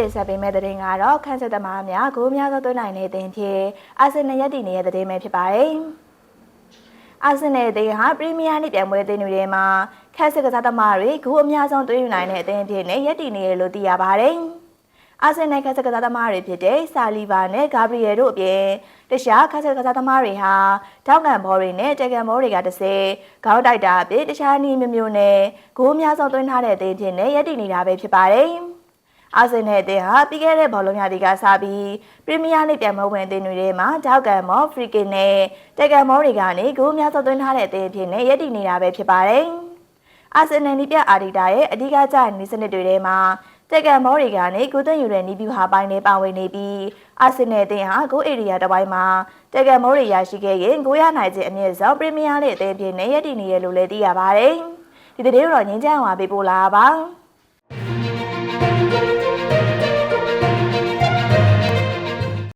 တင်ဆက်ပေးမယ့်သတင်းကတော့ခန်းဆက်သမားများဂိုးများသောသွင်းနိုင်တဲ့တင်ဖြစ်အာဆင်နယ်ရက်တည်နေတဲ့သတင်းပဲဖြစ်ပါတယ်။အာဆင်နယ်အသင်းဟာပရီးမီးယားလိပြိုင်ပွဲအသင်းတွေထဲမှာခန်းဆက်ကစားသမားတွေဂိုးအများဆုံးသွင်းယူနိုင်တဲ့အသင်းအဖြစ်နဲ့ရက်တည်နေရလို့သိရပါတယ်။အာဆင်နယ်ခန်းဆက်ကစားသမားတွေဖြစ်တဲ့ဆာလီဗာနဲ့ဂါဘရီယယ်တို့အပြင်တခြားခန်းဆက်ကစားသမားတွေဟာထောက်ကန်ဘောတွေနဲ့တက်ကန်ဘောတွေကတစ်စဲခေါင်းတိုက်တာအပြင်တခြားနည်းမျိုးမျိုးနဲ့ဂိုးအများဆုံးသွင်းထားတဲ့အသင်းအဖြစ်နဲ့ရက်တည်နေတာပဲဖြစ်ပါတယ်။ အာဆင်နယ်အသင်းဟာပြီးခဲ့တဲ့ဘောလုံးရာသီကစပြီးပရီးမီးယားလိပြိုင်ပွဲဝင်အသင်းတွေထဲမှာတောက်ကန်မော့ဖရီကင်နဲ့တက်ကန်မောတွေကနေဂိုးများစွာသွင်းထားတဲ့အသင်းအဖြစ်နဲ့ရည်တည်နေတာပဲဖြစ်ပါတယ်။အာဆင်နယ်နီးပြအာဒီတာရဲ့အဓိကကျနေစနစ်တွေထဲမှာတက်ကန်မောတွေကနေဂိုးသွင်းယူတဲ့နီးပြူဟာပိုင်းနဲ့ပါဝင်နေပြီးအာဆင်နယ်အသင်းဟာဂိုးအေရီယာတစ်ပိုင်းမှာတက်ကန်မောတွေရရှိခဲ့ရင်ဂိုးရနိုင်ခြင်းအမြင့်ဆုံးပရီးမီးယားလိအသင်းအဖြစ်နဲ့ရည်တည်နေရလို့လည်းသိရပါတယ်။ဒီတဲ့တော့ငင်းကြအောင်ပါပေးပို့လာပါ။